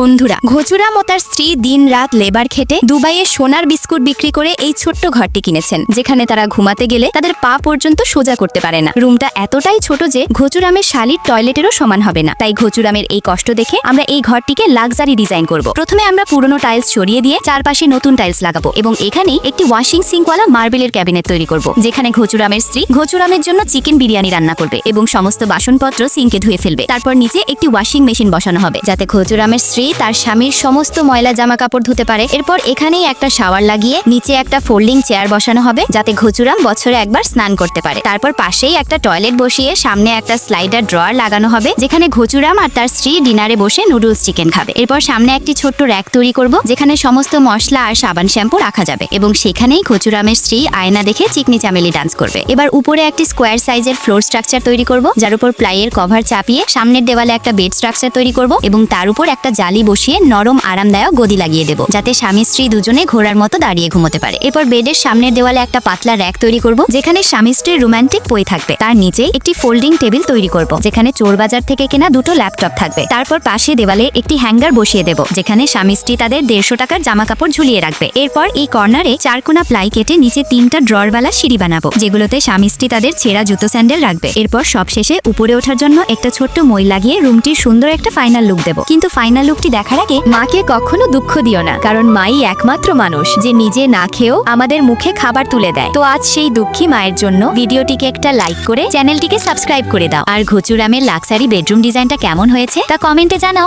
বন্ধুরা ঘচুরাম ও তার স্ত্রী দিন রাত লেবার খেটে দুবাইয়ে সোনার বিস্কুট বিক্রি করে এই ছোট্ট ঘরটি কিনেছেন, যেখানে তারা ঘুমাতে গেলে তাদের পা পর্যন্ত সোজা করতে পারে না। রুমটা এতটাই ছোট যে ঘচুরামের শালির টয়লেটেরও সমান হবে না। তাই ঘচুরামের এই কষ্ট দেখে আমরা এই ঘরটিকে লাক্সারি ডিজাইন করব। প্রথমে আমরা পুরনো টাইলস সরিয়ে দিয়ে চারপাশে নতুন টাইলস লাগাবো এবং এখানেই একটি ওয়াশিং সিঙ্কওয়ালা মার্বেলের ক্যাবিনেট তৈরি করব, যেখানে ঘচুরামের স্ত্রী ঘচুরামের জন্য চিকেন বিরিয়ানি রান্না করবে এবং সমস্ত বাসনপত্র সিঙ্কে ধুয়ে ফেলবে। তারপর নিচে একটি ওয়াশিং মেশিন বসানো হবে, যাতে ঘচুরামের স্ত্রী তার স্বামীর সমস্ত ময়লা জামা কাপড় ধুতে পারে। এরপর এখানেই একটা শাওয়ার লাগিয়ে নিচে একটা ফোল্ডিং চেয়ার বসানো হবে, যাতে ঘচুরাম বছরে একবার স্নান করতে পারে। তারপর পাশেই একটা টয়লেট বসিয়ে সামনে একটা স্লাইডার ড্রয়ার লাগানো হবে, যেখানে ঘচুরাম আর তার স্ত্রী ডিনারে বসে নুডলস চিকেন খাবে। এরপর সামনে একটি ছোট্ট র্যাক তৈরি করব, যেখানে সমস্ত মশলা আর সাবান শ্যাম্পু রাখা যাবে এবং সেখানেই ঘচুরামের স্ত্রী আয়না দেখে চিকনি চামেলি ডান্স করবে। এবার উপরে একটি স্কোয়ার সাইজের ফ্লোর স্ট্রাকচার তৈরি করব, যার উপর প্লাইয়ের কভার চাপিয়ে সামনের দেওয়ালে একটা বেড স্ট্রাকচার তৈরি করব এবং তার উপর একটা জালি বসিয়ে নরম আরামদায়ক গদি লাগিয়ে দেব, যাতে স্বামী স্ত্রী দুজনে ঘোড়ার মতো দাঁড়িয়ে ঘুমোতে পারে। এরপর বেডের সামনের দেওয়ালে একটা পাতলা র্যাক তৈরি করব, যেখানে স্বামী স্ত্রীর রোমান্টিক বই থাকবে। তার নিচে একটি ফোল্ডিং টেবিল তৈরি করব, যেখানে চোর বাজার থেকে কেনা দুটো ল্যাপটপ থাকবে। তারপর পাশে দেওয়ালে একটি হ্যাঙ্গার বসিয়ে দেব, যেখানে স্বামী স্ত্রী তাদের দেড়শো টাকার জামা কাপড় ঝুলিয়ে রাখবে। এরপর এই কর্নারে চারকোনা প্লাই কেটে নিচে তিনটা ড্রয়ারওয়ালা সিঁড়ি বানাবো, যেগুলোতে স্বামী স্ত্রী তাদের ছেঁড়া জুতো স্যান্ডেল রাখবে। এরপর সবশেষে উপরে ওঠার জন্য একটা ছোট্ট মই লাগিয়ে রুমটির সুন্দর একটা ফাইনাল লুক দেবো। কিন্তু ফাইনাল লুকটি দেখার আগে মাকে কখনো দুঃখ দিও না, কারণ মাই একমাত্র মানুষ যে নিজে না খেয়েও আমাদের মুখে খাবার তুলে দেয়। তো আজ সেই দুঃখী মায়ের জন্য ভিডিওটিকে একটা লাইক করে চ্যানেলটিকে সাবস্ক্রাইব করে দাও। আর ঘুচুরামের লাক্সারি বেডরুম ডিজাইনটা কেমন হয়েছে তা কমেন্টে জানাও।